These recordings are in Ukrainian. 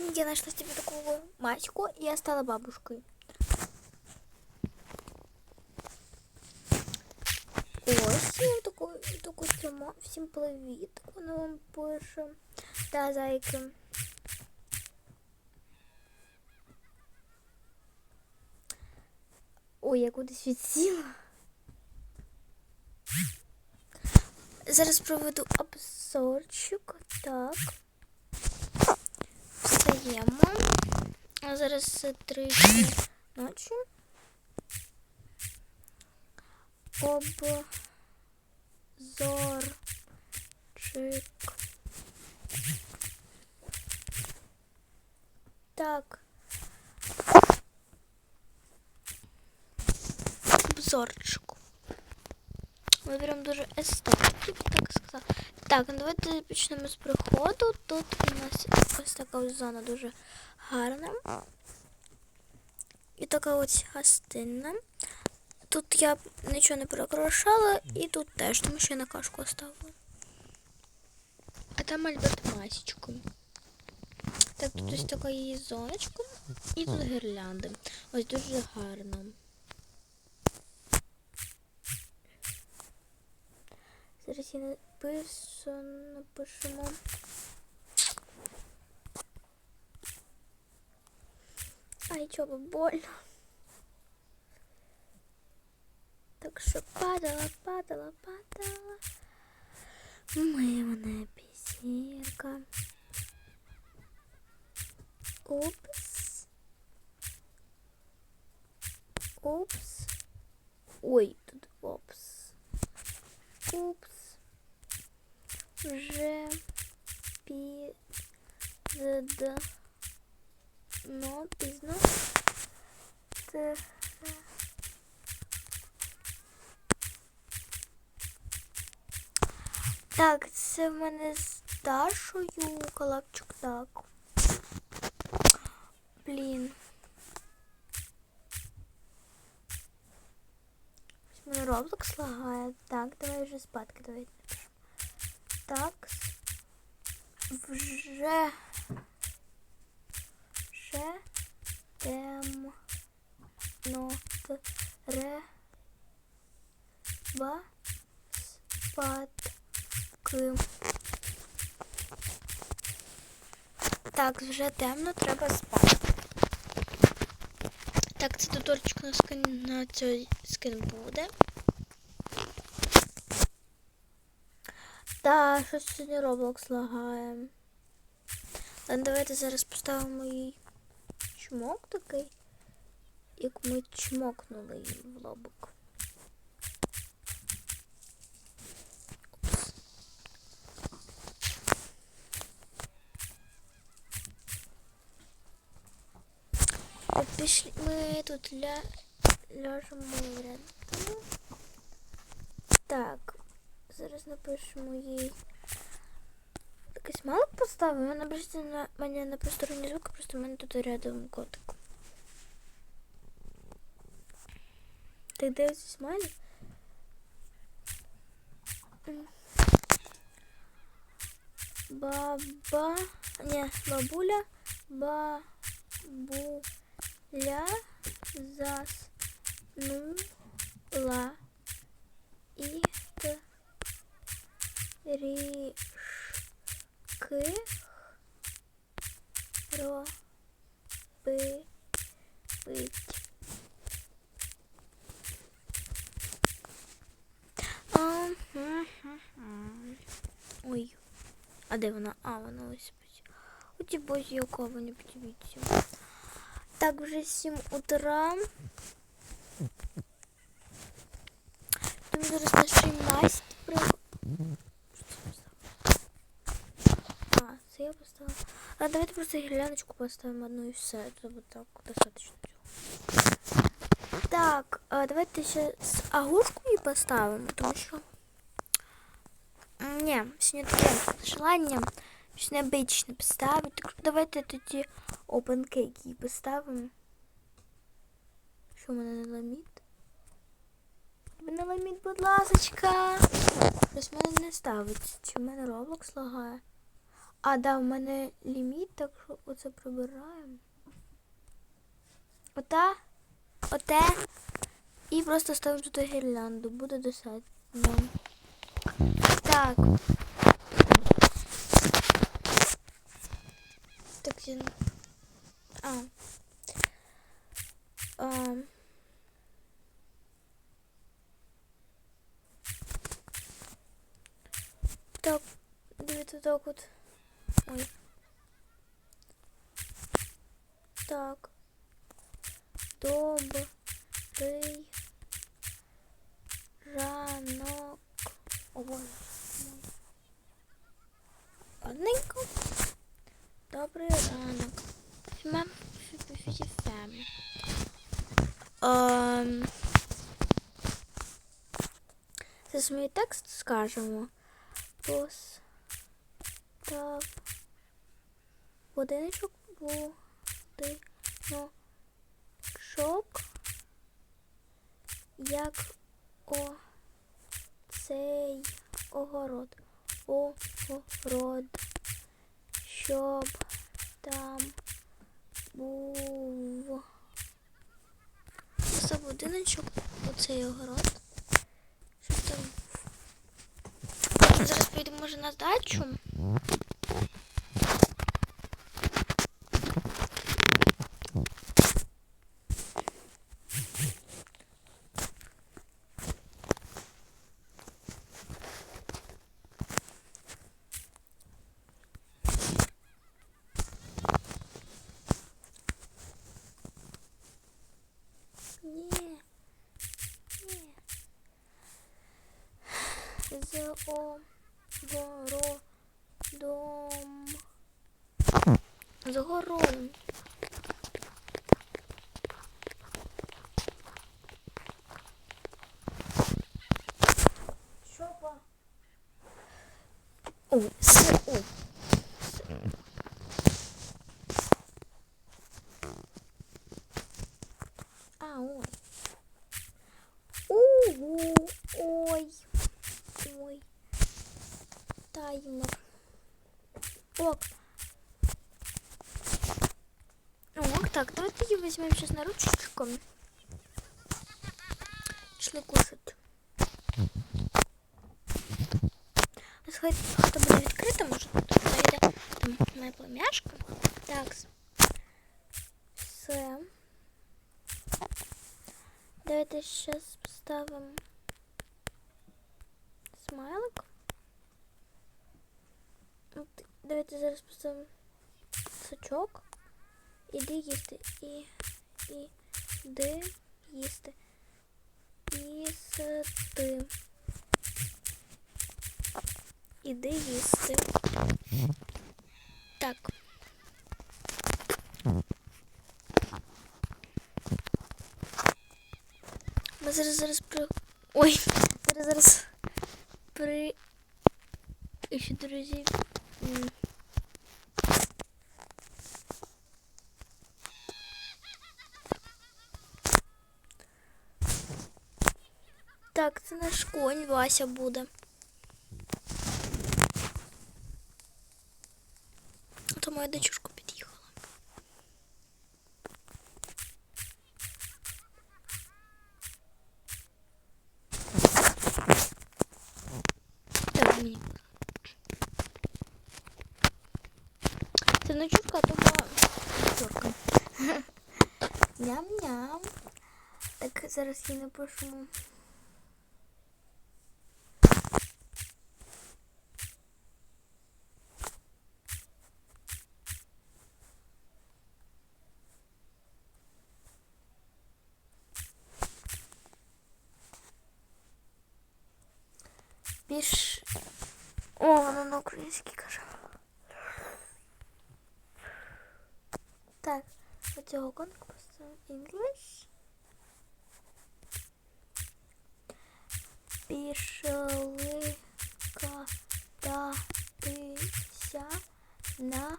Я нашла себе такую мачку, и я стала бабушкой. Ось таку, таку тримаю. Всім привіт. Вона вам пише. Та зайки. Ой, я кудись відсіла. Зараз проведу обзорчик. Так. Встаємо. А зараз три ночі. Обзорчик. Так. Обзорчик. Виберемо дуже естетики, так сказати. Так, ну давайте почнемо з приходу. Тут у нас ось така зона дуже гарна. І така ось гостинна. Тут я нічого не прикрашала, і тут теж, тому що я на кашку оставила. А там Альберт масічку. Так, тут ось така її зоночка. І тут гірлянди. Ось дуже гарно. Зараз я напишу, напишемо. Ай, чого больно. Так що падала, падала, падала. Ми вона пісірка. Упс. Упс. Ой, тут опс. Упс. Вже пізда. Ну, пізно. Це... Так, це в мене з Дашою колапчик так. Блін. Ось мене Roblox. Так, давай вже спадки давай. Так. Вже. Вже. Тем. Но. Ре. Ба. Спад. Дякую. Так, вже темно, треба спати. Так, це туторчик на скин на цей скин буде. Та, щось сьогодні Roblox лагає. Давайте зараз поставимо їй чмок такий, як ми чмокнули її в лобок. Пішли. Ми тут ля... ляжемо рядом. Зараз напишемо їй. Якось мало поставимо, вона бачите на мене на посторонні звуки, просто в мене тут рядом котик. Де ось смайлик? Баба... Не, бабуля, ба... Буля заснула трішки робить. Ой, а де вона? А, вона ось. Оті бозі, яка вони подивіться. Так, вже 7 утра. Тому зараз нашій масть при... А, це я поставила. А давайте просто гірляночку поставимо одну і все. Це вот так достаточно. Так, а давайте ще з огуркою поставимо, тому що... Ні, сьогодні таке желання щось необичне поставити. Так давайте тоді опенкейк її поставимо. Що в мене не ламіт? Не ламіт, будь ласочка. Щось мене не ставиться. Чи в мене Roblox лагає? А, да, в мене ліміт, так що оце прибираємо. Ота, оте. І просто ставимо туди гірлянду. Буде достатньо. Так. Так, я... А. А. Так, дивіться так от. Ем. Це ж текст скажемо. Пос. Так. Будиночок будиночок. Як о цей огород. Огород. Щоб там був. Будиночок, оцей огород. Щоб там. Зараз поїдемо може на дачу. З огородом. З огородом. Що по? О, с, о. А, ой. Ого, ой. Ой. Таймер. Ок. Ок, так, давайте ее возьмем сейчас на ручечку. Шли кушать. Хай хто буде відкрита, може тут там моя племяшка. Так. Все. Давайте сейчас поставим смайлик. Давайте зараз поставимо сачок. Іди їсти. І, іди їсти. Їсти. Іди їсти. Так. Ми зараз зараз при... Ой, зараз зараз при... І ще, друзі. це наш конь Вася буде. То моя дочушка під'їхала. Це не чурка, а то була. Ням-ням. Так, зараз я напишу. Піш. О, воно на українській каже. Так, оцього конкурсу English. Пішли кататися на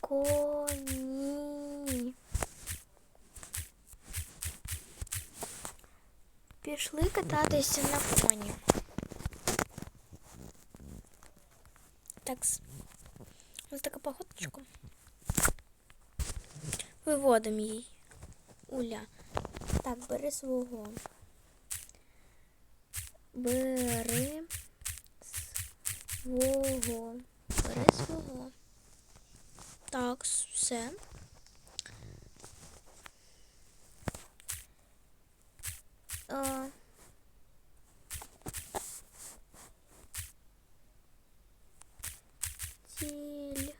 коні. Пішли кататися на коні. Так. Ось така походочка. Виводимо її. Уля. Так, бери свого. Бери свого. Бери свого. Так, все. А, тільки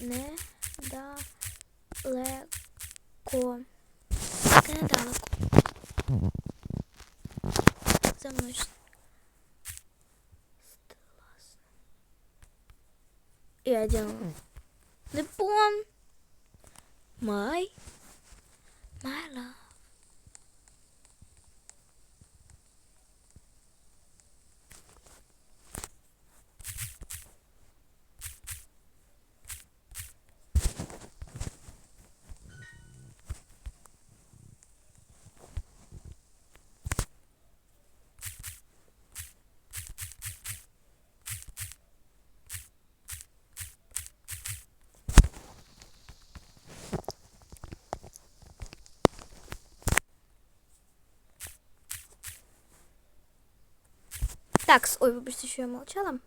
недалеко. Тільки недалеко. За мною. Я делаю. Непон. My. My love. Так, ой, вибачте, що я молчала.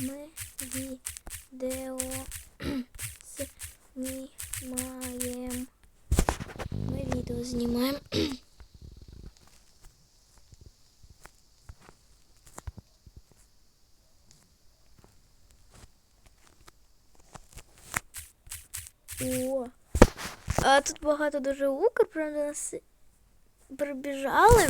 Ми відео тут багато дуже укр, правда, нас прибіжали.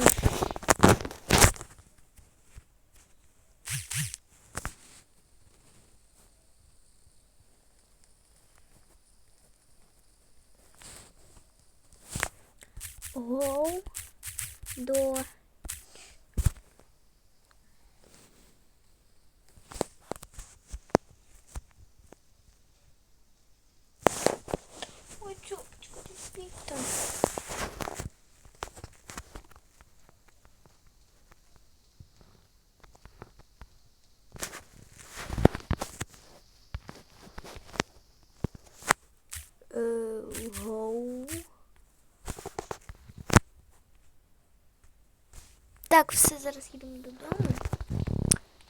Так, все, зараз їдемо додому.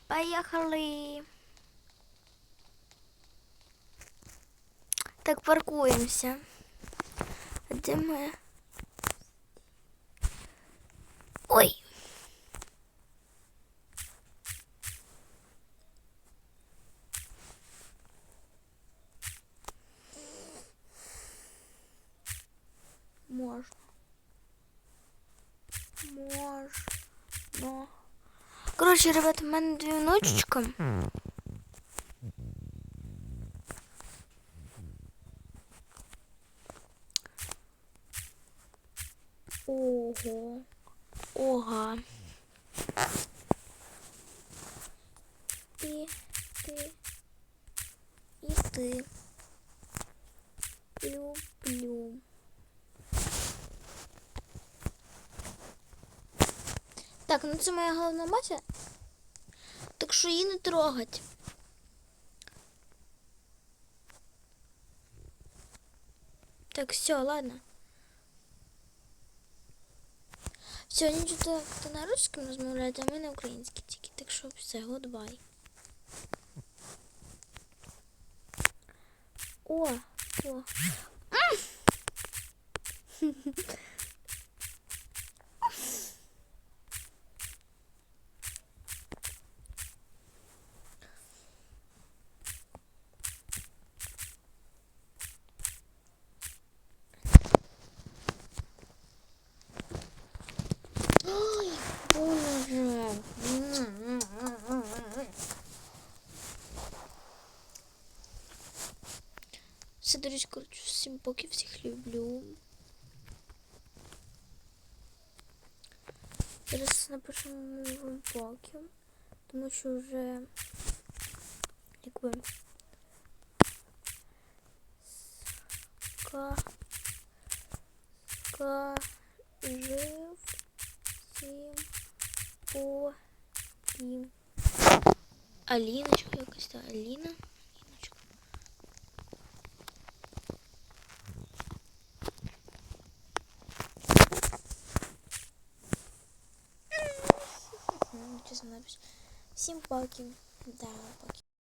Поїхали. Так, паркуємося. А де ми? Ой. Коротше, ребята, в мене дві внучечка. Ого. Ога. І ти. І ти. Люблю. Так, ну це моя головна мася. Так її не трогать. Так, все, ладно. Сьогодні чути хто на русском розмовляє, а ми на українській тільки. Так що все, гудбай. О, о. поки всіх люблю. Зараз напишемо вам поки, тому що вже якби ска ска жив всім по ім. Аліночка якась та Аліна. Всім поки. Да.